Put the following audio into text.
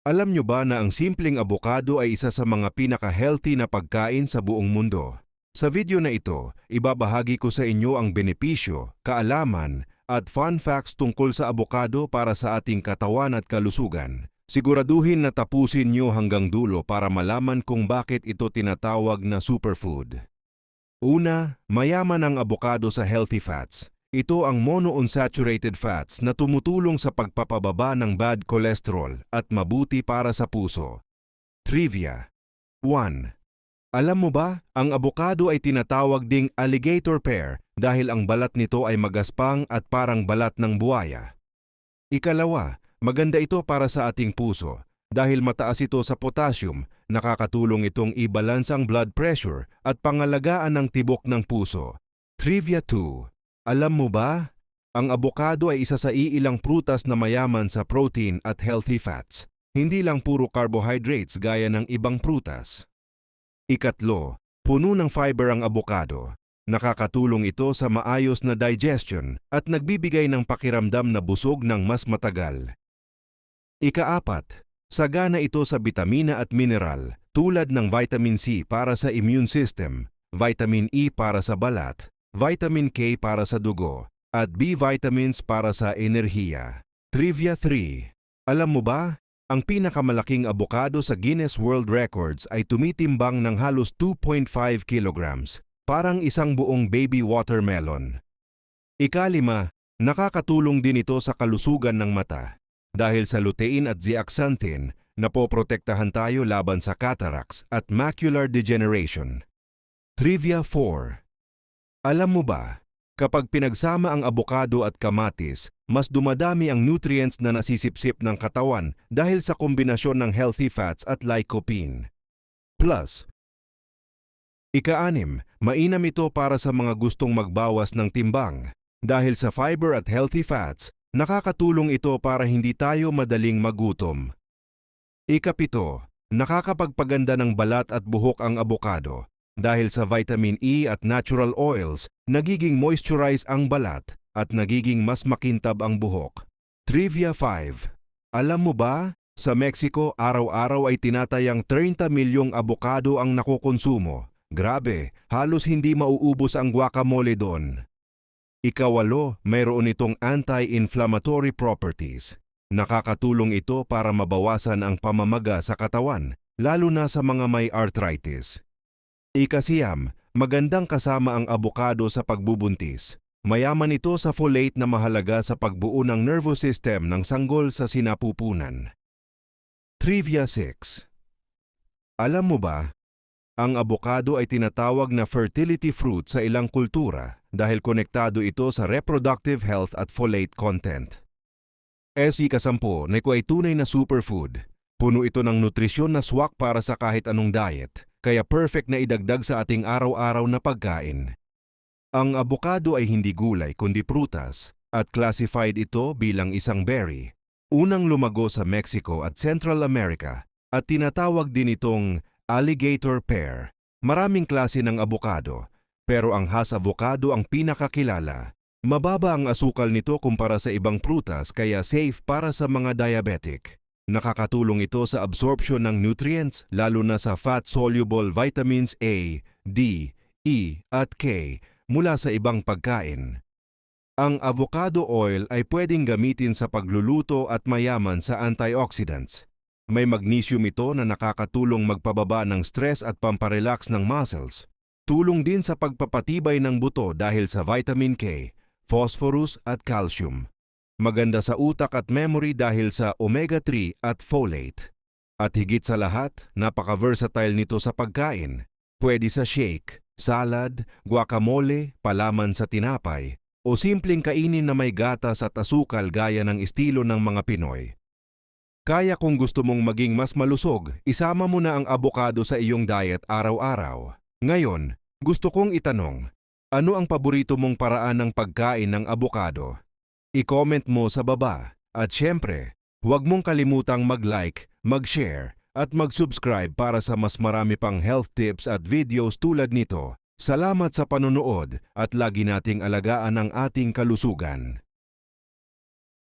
Alam nyo ba na ang simpleng abokado ay isa sa mga pinaka-healthy na pagkain sa buong mundo? Sa video na ito, ibabahagi ko sa inyo ang benepisyo, kaalaman, at fun facts tungkol sa abokado para sa ating katawan at kalusugan. Siguraduhin na tapusin nyo hanggang dulo para malaman kung bakit ito tinatawag na superfood. Una, mayaman ang abokado sa healthy fats. Ito ang monounsaturated fats na tumutulong sa pagpapababa ng bad cholesterol at mabuti para sa puso. Trivia 1. Alam mo ba, ang abokado ay tinatawag ding alligator pear dahil ang balat nito ay magaspang at parang balat ng buwaya. Ikalawa, maganda ito para sa ating puso dahil mataas ito sa potassium, nakakatulong itong i-balance ang blood pressure at pangalagaan ng tibok ng puso. Trivia 2. Alam mo ba? Ang abokado ay isa sa iilang prutas na mayaman sa protein at healthy fats. Hindi lang puro carbohydrates gaya ng ibang prutas. Ikatlo, puno ng fiber ang abokado. Nakakatulong ito sa maayos na digestion at nagbibigay ng pakiramdam na busog ng mas matagal. Ikaapat, sagana ito sa bitamina at mineral tulad ng vitamin C para sa immune system, vitamin E para sa balat, vitamin K para sa dugo, at B vitamins para sa enerhiya. Trivia 3. Alam mo ba, ang pinakamalaking abokado sa Guinness World Records ay tumitimbang ng halos 2.5 kilograms, parang isang buong baby watermelon. Ikalima, nakakatulong din ito sa kalusugan ng mata dahil sa lutein at zeaxanthin na poprotektahan tayo laban sa cataracts at macular degeneration. Trivia 4. Alam mo ba, kapag pinagsama ang abokado at kamatis, mas dumadami ang nutrients na nasisipsip ng katawan dahil sa kombinasyon ng healthy fats at lycopene. Plus, Ikaanim, mainam ito para sa mga gustong magbawas ng timbang. Dahil sa fiber at healthy fats, nakakatulong ito para hindi tayo madaling magutom. Ikapito, nakakapagpaganda ng balat at buhok ang abokado. Dahil sa vitamin E at natural oils, nagiging moisturize ang balat at nagiging mas makintab ang buhok. Trivia 5. Alam mo ba, sa Mexico araw-araw ay tinatayang 30 milyong abokado ang nakokonsumo. Grabe, halos hindi mauubos ang guacamole doon. Ikawalo, mayroon itong anti-inflammatory properties. Nakakatulong ito para mabawasan ang pamamaga sa katawan, lalo na sa mga may arthritis. Ikasiyam, magandang kasama ang abokado sa pagbubuntis. Mayaman ito sa folate na mahalaga sa pagbuo ng nervous system ng sanggol sa sinapupunan. Trivia 6 Alam mo ba, ang abokado ay tinatawag na fertility fruit sa ilang kultura dahil konektado ito sa reproductive health at folate content. SI kasampo na ay tunay na superfood. Puno ito ng nutrisyon na swak para sa kahit anong diet kaya perfect na idagdag sa ating araw-araw na pagkain. Ang abokado ay hindi gulay kundi prutas at classified ito bilang isang berry. Unang lumago sa Mexico at Central America at tinatawag din itong alligator pear. Maraming klase ng abokado, pero ang Hass avocado ang pinakakilala. Mababa ang asukal nito kumpara sa ibang prutas kaya safe para sa mga diabetic. Nakakatulong ito sa absorption ng nutrients lalo na sa fat-soluble vitamins A, D, E at K mula sa ibang pagkain. Ang avocado oil ay pwedeng gamitin sa pagluluto at mayaman sa antioxidants. May magnesium ito na nakakatulong magpababa ng stress at pamparelax ng muscles. Tulong din sa pagpapatibay ng buto dahil sa vitamin K, phosphorus at calcium. Maganda sa utak at memory dahil sa omega-3 at folate. At higit sa lahat, napaka-versatile nito sa pagkain. Pwede sa shake, salad, guacamole, palaman sa tinapay, o simpleng kainin na may gatas at asukal gaya ng estilo ng mga Pinoy. Kaya kung gusto mong maging mas malusog, isama mo na ang abokado sa iyong diet araw-araw. Ngayon, gusto kong itanong, ano ang paborito mong paraan ng pagkain ng abokado? I-comment mo sa baba. At syempre, huwag mong kalimutang mag-like, mag-share, at mag-subscribe para sa mas marami pang health tips at videos tulad nito. Salamat sa panonood at lagi nating alagaan ang ating kalusugan.